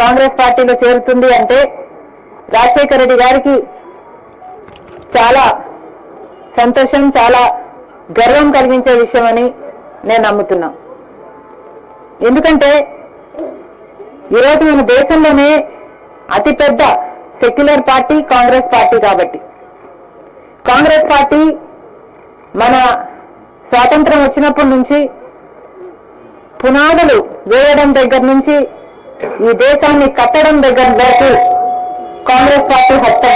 కాంగ్రెస్ పార్టీలో చేరుతుంది అంటే రాజశేఖర రెడ్డి గారికి చాలా సంతోషం చాలా గర్వం కలిగించే విషయమని నేను నమ్ముతున్నా. ఎందుకంటే ఈరోజు మన దేశంలోనే అతిపెద్ద సెక్యులర్ పార్టీ కాంగ్రెస్ పార్టీ కాబట్టి. కాంగ్రెస్ పార్టీ మన స్వాతంత్రం వచ్చినప్పటి నుంచి పునాదులు వేయడం దగ్గర నుంచి ఈ దేశాన్ని కట్టడం దగ్గర వరకు కాంగ్రెస్ పార్టీ హత్య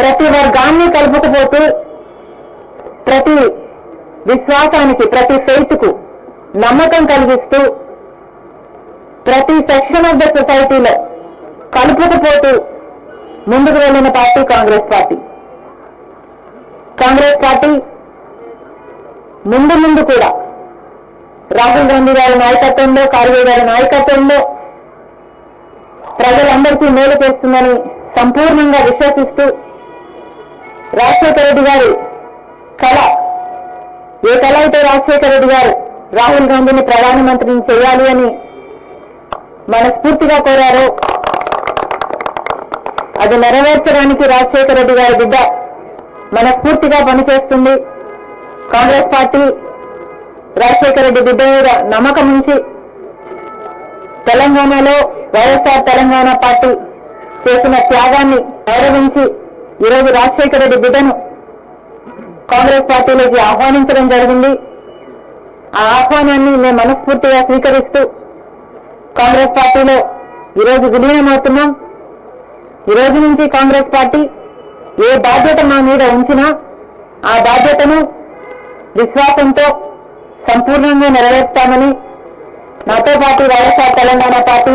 ప్రతి వర్గాన్ని కలుపుకుపోతూ ప్రతి విశ్వాసానికి ప్రతి ఫెయిత్కు నమ్మకం కలిగిస్తూ ప్రతి సెక్షన్ ఆఫ్ ద సొసైటీలో కలుపుకుపోతూ ముందుకు వెళ్ళిన party Congress party. Congress party ముందు ముందు కూడా రాహుల్ గాంధీ గారి నాయకత్వంలో ఖార్గే గారి నాయకత్వంలో ప్రజలందరికీ మేలు చేస్తుందని సంపూర్ణంగా విశ్వసిస్తూ రాజశేఖర రెడ్డి గారి కళ ఏ కళ అయితే రాజశేఖర రెడ్డి గారు రాహుల్ గాంధీని ప్రధానమంత్రిని చేయాలి అని మనస్ఫూర్తిగా కోరారో అది నెరవేర్చడానికి రాజశేఖర రెడ్డి గారి బిడ్డ మనస్ఫూర్తిగా పనిచేస్తుంది. కాంగ్రెస్ పార్టీ రాజశేఖర రెడ్డి బిడ్డ మీద నమ్మకం ఉంచి తెలంగాణలో వైఎస్ఆర్ తెలంగాణ పార్టీ చేసిన త్యాగాన్ని గౌరవించి ఈరోజు రాజశేఖర రెడ్డి బిడ్డను కాంగ్రెస్ పార్టీలోకి ఆహ్వానించడం జరిగింది. ఆ ఆహ్వానాన్ని మేము మనస్ఫూర్తిగా స్వీకరిస్తూ కాంగ్రెస్ పార్టీలో ఈరోజు విలీనమవుతున్నాం. ఈ రోజు నుంచి కాంగ్రెస్ పార్టీ ఏ బాధ్యత మా మీద ఉంచినా ఆ బాధ్యతను విశ్వాసంతో సంపూర్ణంగా నెరవేర్స్తామని నాతో పాటు వైఎస్ఆర్ తెలంగాణ పార్టీ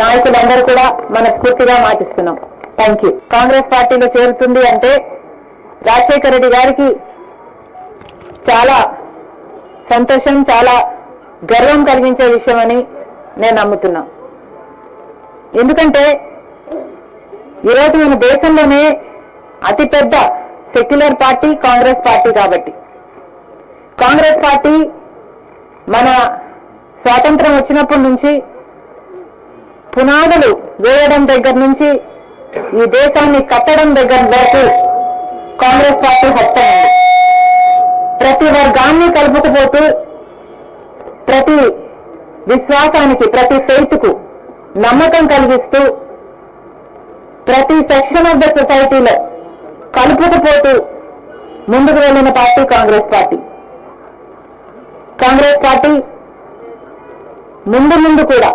నాయకులందరూ కూడా మనస్ఫూర్తిగా మాటిస్తున్నాం. థ్యాంక్ యూ కాంగ్రెస్ పార్టీలో చేరుతుంది అంటే రాజశేఖర రెడ్డి గారికి చాలా సంతోషం చాలా గర్వం కలిగించే విషయమని నేను నమ్ముతున్నా. ఎందుకంటే ఈరోజు మన దేశంలోనే అతిపెద్ద సెక్యులర్ పార్టీ కాంగ్రెస్ పార్టీ కాబట్టి. కాంగ్రెస్ పార్టీ మన స్వాతంత్రం వచ్చినప్పటి నుంచి పునాదులు వేయడం దగ్గర నుంచి ఈ దేశాన్ని కట్టడం దగ్గర వరకు కాంగ్రెస్ పార్టీ హస్తమైంది ప్రతి వర్గాన్ని కలుపుకుపోతూ ప్రతి విశ్వాసానికి ప్రతి ఫెయిత్కు నమ్మకం కలిగిస్తూ ప్రతి సెక్షన్ ఆఫ్ ద సొసైటీలో కలుపుకుపోతూ ముందుకు వెళ్ళిన party Congress party. Congress party ముందు ముందు కూడా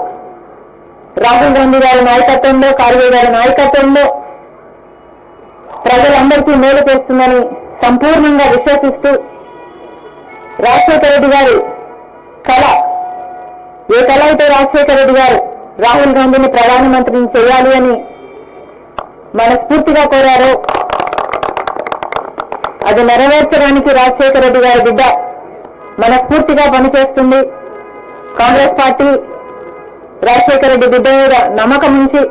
రాహుల్ గాంధీ గారి నాయకత్వంలో కార్గే గారి నాయకత్వంలో ప్రజలందరికీ మేలు చేస్తుందని సంపూర్ణంగా విశ్వసిస్తూ రాజశేఖర రెడ్డి గారి కళ ఏ కళ అయితే రాజశేఖర రెడ్డి గారు రాహుల్ గాంధీని ప్రధానమంత్రిని చేయాలి అని మనస్ఫూర్తిగా కోరారో అది నెరవేర్చడానికి రాజశేఖర రెడ్డి గారి బిడ్డ మనస్ఫూర్తిగా పనిచేస్తుంది. కాంగ్రెస్ పార్టీ రాజశేఖర రెడ్డి బిడ్డ మీద నమ్మకం ఉంచి